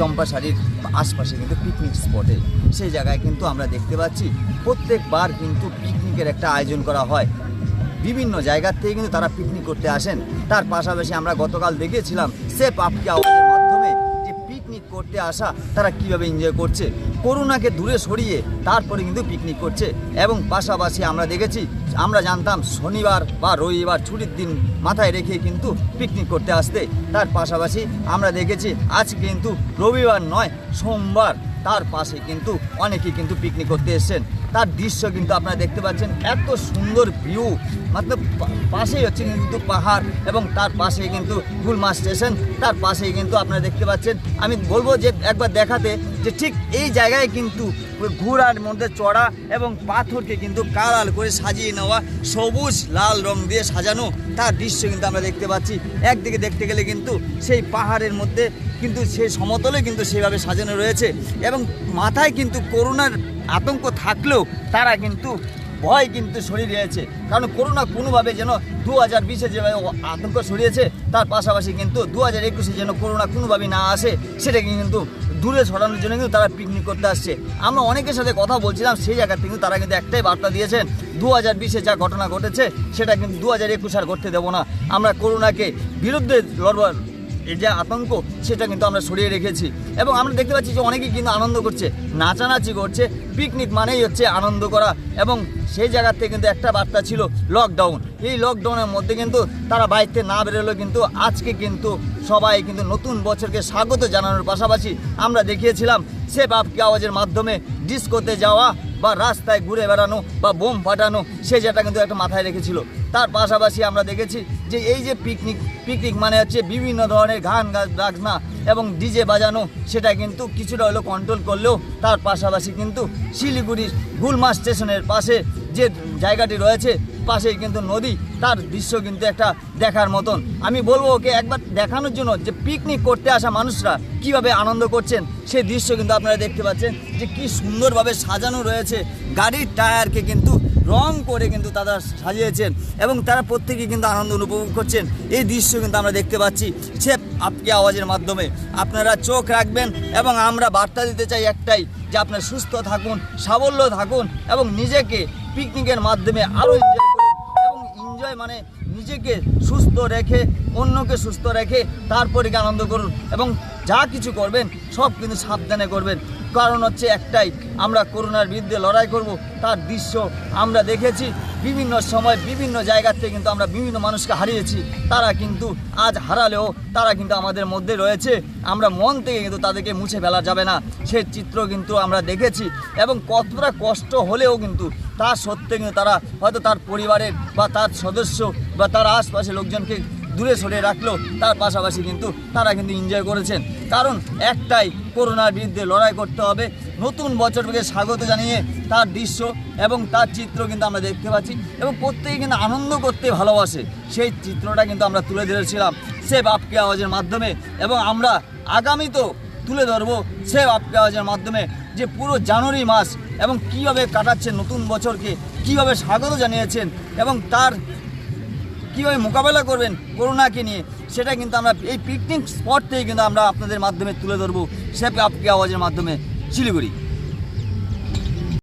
চম্পাশাড়ির আশপাশে কিন্তু পিকনিক স্পটে সেই জায়গায় কিন্তু আমরা দেখতে পাচ্ছি, প্রত্যেকবার কিন্তু পিকনিকের একটা আয়োজন করা হয়। বিভিন্ন জায়গার থেকে কিন্তু তারা পিকনিক করতে আসেন। তার পাশাপাশি আমরা গতকাল দেখেছিলাম সে পাপকে আওয়াজের আসা, তারা কীভাবে এনজয় করছে? করোনাকে দূরে সরিয়ে তারপরে কিন্তু পিকনিক করছে। এবং পাশাপাশি আমরা দেখেছি, আমরা জানতাম শনিবার বা রবিবার ছুটির দিন মাথায় রেখে কিন্তু পিকনিক করতে আসতে। তার পাশাপাশি আমরা দেখেছি, আজ কিন্তু রবিবার নয়, সোমবার। তার পাশে কিন্তু অনেকেই কিন্তু পিকনিক করতে এসেছেন। তার দৃশ্য কিন্তু আপনারা দেখতে পাচ্ছেন। এত সুন্দর ভিউ মাত্র পাশেই হচ্ছে কিন্তু পাহাড় এবং তার পাশে কিন্তু গুলমা স্টেশন। তার পাশেই কিন্তু আপনারা দেখতে পাচ্ছেন। আমি বলব যে একবার দেখাতে যে ঠিক এই জায়গায় কিন্তু ঘোড়ার মধ্যে চড়া এবং পাথরকে কিন্তু কালাল করে সাজিয়ে নেওয়া সবুজ লাল রং দিয়ে সাজানো। তার দৃশ্য কিন্তু আমরা দেখতে পাচ্ছি। একদিকে দেখতে গেলে কিন্তু সেই পাহাড়ের মধ্যে কিন্তু সেই সমতলে কিন্তু সেভাবে সাজানো রয়েছে এবং মাথায় কিন্তু করোনার আতঙ্ক থাকলেও তারা কিন্তু ভয় কিন্তু সরিয়ে দিয়েছে কারণ করোনা কোনোভাবে যেন দু হাজার বিশে যেভাবে আতঙ্ক সরিয়েছে তার পাশাপাশি কিন্তু দু হাজার একুশে যেন করোনা কোনোভাবেই না আসে সেটাকে কিন্তু দূরে ছড়ানোর জন্য কিন্তু তারা পিকনিক করতে আসছে। আমরা অনেকের সাথে কথা বলছিলাম, সেই জায়গা থেকে কিন্তু তারা কিন্তু একটাই বার্তা দিয়েছেন দু হাজার বিশে যা ঘটনা ঘটেছে, সেটা কিন্তু দু হাজার একুশ আর ঘটতে দেবো না। আমরা করোনাকে বিরুদ্ধে লড়বার এই যে আতঙ্ক, সেটা কিন্তু আমরা সরিয়ে রেখেছি। এবং আমরা দেখতে পাচ্ছি যে অনেকেই কিন্তু আনন্দ করছে, নাচানাচি করছে পিকনিক মানেই হচ্ছে আনন্দ করা। এবং সেই জায়গার থেকে কিন্তু একটা বার্তা ছিল লকডাউন এই লকডাউনের মধ্যে কিন্তু তারা বাড়িতে না বেরোলো কিন্তু আজকে কিন্তু সবাই কিন্তু নতুন বছরকে স্বাগত জানানোর পাশাপাশি আমরা দেখিয়েছিলাম সে বাপকে আওয়াজের মাধ্যমে ডিস্কোতে যাওয়া বা রাস্তায় ঘুরে বেড়ানো বা বোম ফাটানো, সে যেটা কিন্তু একটা মাথায় রেখেছিল। তার পাশাপাশি আমরা দেখেছি যে এই যে পিকনিক পিকনিক মানে হচ্ছে বিভিন্ন ধরনের গান বাজনা এবং ডিজে বাজানো, সেটা কিন্তু কিছুটা হলেও কন্ট্রোল করলেও তার পাশাপাশি কিন্তু শিলিগুড়ির গুলমা স্টেশনের পাশে যে জায়গাটি রয়েছে পাশেই কিন্তু নদী, তার দৃশ্য কিন্তু একটা দেখার মতন। আমি বলব ওকে একবার দেখানোর জন্য যে পিকনিক করতে আসা মানুষরা কীভাবে আনন্দ করছেন সেই দৃশ্য কিন্তু আপনারা দেখতে পাচ্ছেন যে কি সুন্দরভাবে সাজানো রয়েছে। গাড়ির টায়ারকে কিন্তু রং করে কিন্তু তারা সাজিয়েছেন এবং তারা প্রত্যেকে কিন্তু আনন্দ উপভোগ করছেন। এই দৃশ্য কিন্তু আমরা দেখতে পাচ্ছি সে আপকে আওয়াজের মাধ্যমে। আপনারা চোখ রাখবেন এবং আমরা বার্তা দিতে চাই একটাই যে আপনারা সুস্থ থাকুন, সাবল্য থাকুন এবং নিজেকে পিকনিকের মাধ্যমে আরও মানে নিজেকে সুস্থ রেখে, অন্যকে সুস্থ রেখে তারপরে আনন্দ করুন এবং যা কিছু করবেন সব কিন্তু সাবধানে করবেন। কারণ হচ্ছে একটাই, আমরা করোনার বিরুদ্ধে লড়াই করব, তার দৃশ্য আমরা দেখেছি। বিভিন্ন সময় বিভিন্ন জায়গার থেকে কিন্তু আমরা বিভিন্ন মানুষকে হারিয়েছি। তারা কিন্তু আজ হারালেও তারা কিন্তু আমাদের মধ্যে রয়েছে। আমরা মন থেকে কিন্তু তাদেরকে মুছে ফেলা যাবে না। সে চিত্র কিন্তু আমরা দেখেছি এবং কতটা কষ্ট হলেও কিন্তু তা সত্ত্বে কিন্তু তারা হয়তো তার পরিবারের বা তার সদস্য বা তার আশপাশের লোকজনকে দূরে সরে রাখল। তার পাশাপাশি কিন্তু তারা কিন্তু এনজয় করেছেন। কারণ একটাই, করোনার বিরুদ্ধে লড়াই করতে হবে। নতুন বছরকে স্বাগত জানিয়ে তার দৃশ্য এবং তার চিত্র কিন্তু আমরা দেখতে পাচ্ছি এবং প্রত্যেকে কিন্তু আনন্দ করতে ভালোবাসে। সেই চিত্রটা কিন্তু আমরা তুলে ধরেছিলাম সে বাপকে আওয়াজের মাধ্যমে এবং আমরা আগামী তো তুলে ধরবো সে বাপকে আওয়াজের মাধ্যমে যে পুরো জানুয়ারি মাস এবং কীভাবে কাটাচ্ছেন নতুন বছরকে, কীভাবে স্বাগত জানিয়েছেন এবং তার কীভাবে মোকাবেলা করবেন করোনাকে নিয়ে, সেটা কিন্তু আমরা এই পিকনিক স্পট থেকে কিন্তু আমরা আপনাদের মাধ্যমে তুলে ধরবো। সে আপকে আওয়াজের মাধ্যমে শিলিগুড়ি।